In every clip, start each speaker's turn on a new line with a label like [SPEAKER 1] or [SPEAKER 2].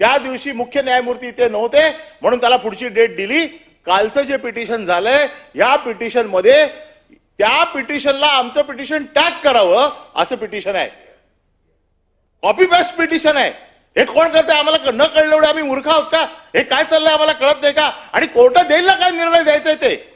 [SPEAKER 1] त्या दिवशी मुख्य न्यायमूर्ती इथे नव्हते म्हणून त्याला पुढची डेट दिली. कालचं जे पिटिशन झालंय या पिटिशनमध्ये त्या पिटिशनला आमचं पिटिशन टॅग करावं असं पिटिशन आहे. कॉपी पेस्ट पिटिशन आहे. हे कोण करते आम्हाला न कळलं एवढे आम्ही मूर्ख आहोत का? हे काय चाललंय आम्हाला कळत नाही का? आणि कोर्ट देईल ना काय निर्णय द्यायचा आहे ते?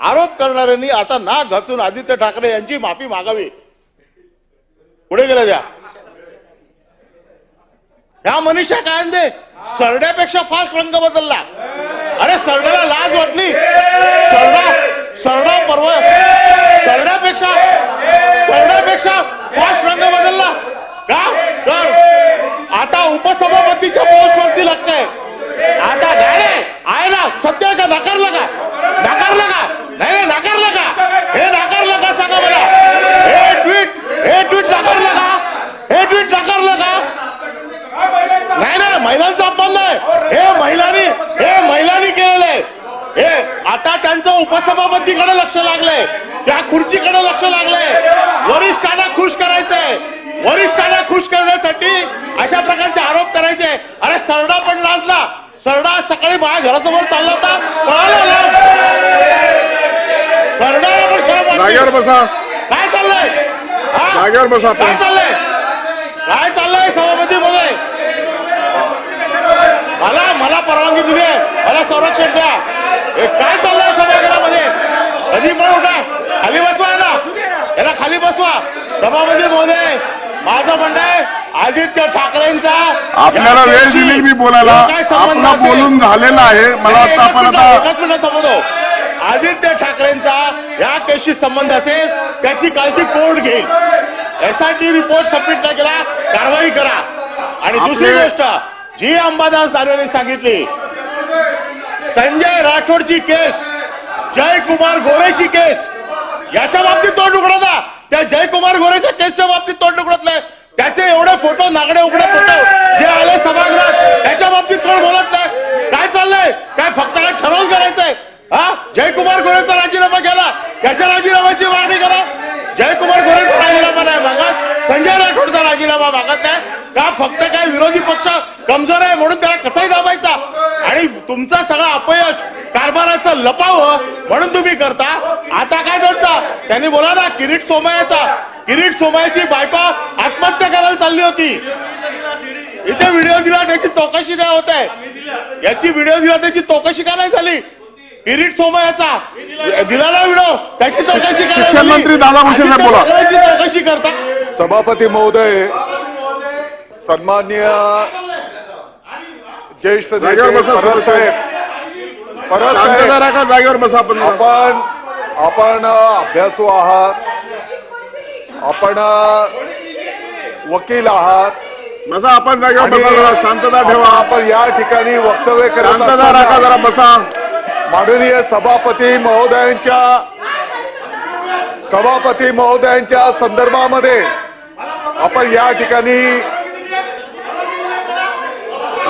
[SPEAKER 1] आरोप करणाऱ्यांनी आता ना घासून आदित्य ठाकरे यांची माफी मागावी. पुढे गेल्या द्या. ह्या मनीषा कायंदे सरड्यापेक्षा फास्ट रंग बदलला. अरे सरड्याला लाज वाटली. सरडा सरडा पर्व सरड्यापेक्षा सरड्यापेक्षा फास्ट रंग बदलला का तर आता उपसभापतीच्या पोस्टवरती लक्ष आहे आता नाही नाही, आहे ना सत्य आहे का नाकारलं का नाकारलं का नाही नाही नाकारलं का हे नाकारलं का सांगा मला हे ट्विट हे ट्विट नाकारलं का हे ट्विट नाकारलं का नाही नाही नाही हे महिलांनी हे महिलांनी केलेलं आहे. हे आता त्यांचं उपसभापतीकडे लक्ष लागलंय. त्या खुर्चीकडे लक्ष लागलंय. वरिष्ठांना खुश करायचंय. वरिष्ठांना खुश करण्यासाठी अशा प्रकारचे आरोप करायचे. अरे सरडा पण लाजला सरडा सकाळी माझ्या घरासमोर चालला होता. सरडाला पण शरम
[SPEAKER 2] बसा.
[SPEAKER 1] काय चाललंय?
[SPEAKER 2] बसा.
[SPEAKER 1] काय चाललंय? काय चाललंय सभापती मध्ये मला मला परवानगी दिली आहे. मला संरक्षण द्या. काय चाललंय सभागृहामध्ये? कधी पण उठा. खाली बसवा याला. याला खाली बसवा. सभापती महोदय माझं म्हणणं आहे. आदित्य ठाकरेंचा.
[SPEAKER 2] आपल्याला वेळ दिली मी बोलायला. बोलून झालेला आहे. मला आपण
[SPEAKER 1] एकच मिनिट समजतो आदित्य ठाकरेंचा या केसशी संबंध असेल त्याची काळजी कोर्ट घेईल. एसआयटी रिपोर्ट सबमिट नाही केला कारवाई करा. आणि दुसरी गोष्ट जी अंबादास दानवेने सांगितली. संजय राठोडची केस जयकुमार गोरेची केस याच्या बाबतीत तोंड उघडता त्या जयकुमार गोरेच्या केसच्या बाबतीत तोंड उघडत नाही. त्याचे एवढे फोटो नागडे उघडे फोटो जे आले सभागृहात त्याच्या बाबतीत कोण बोलत नाही. काय चाललंय? काय फक्त काय ठरवून करायचंय? हा? जयकुमार गोरेचा राजीनामा केला. त्याच्या राजीनाम्याची मागणी करा. जयकुमार गोरेचा राजीनामा नाही मागत. संजय राठोडचा राजीनामा मागत नाही. का फक्त काय विरोधी पक्ष? कमजोर आहे म्हणून त्याला कसाही दाबायचा. आणि तुमचा सगळा अपयश कारभाराचं लपावं म्हणून तुम्ही करता. आता काय त्यांचा त्यांनी बोला ना किरीट सोमयाचा किरीट सोमयाची बायको आत्महत्या करायला चालली होती. इथे व्हिडिओ दिला त्याची चौकशी काय होत आहे? याची व्हिडिओ दिला त्याची चौकशी का नाही झाली? किरीट सोमयाचा दिला ना व्हिडिओ त्याची चौकशी
[SPEAKER 2] शिक्षण? मंत्री दादा भुसे बोला.
[SPEAKER 1] चौकशी करता.
[SPEAKER 3] सभापती महोदय सन्मान्य ज्येष्ठ
[SPEAKER 2] जागेवर बसा.
[SPEAKER 3] साहेब. परत
[SPEAKER 2] शांतता राखा जागेवर बसा आपण.
[SPEAKER 3] आपण आपण अभ्यासू आहात. आपण वकील आहात.
[SPEAKER 2] बसा आपण जागेवर बसा शांतता ठेवा.
[SPEAKER 3] आपण या ठिकाणी वक्तव्य
[SPEAKER 2] शांतता राखा जरा बसा.
[SPEAKER 3] माननीय सभापती महोदयांच्या सभापती महोदयांच्या संदर्भामध्ये आपण या ठिकाणी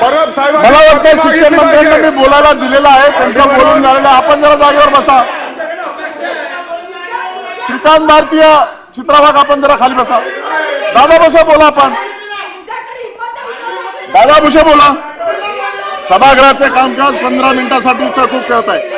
[SPEAKER 2] मला वाटतं शिक्षण मंत्र्यांना. मी बोलायला दिलेलं आहे त्यांचं बोलून झालेलं आपण जरा जागेवर बसा. श्रीकांत भारतीय चित्रभाग आपण जरा खाली बसा. दादा बसा बोला आपण. दादा भुसे बोला. सभागृहाचे कामकाज पंधरा मिनिटासाठी तहकूब करत आहे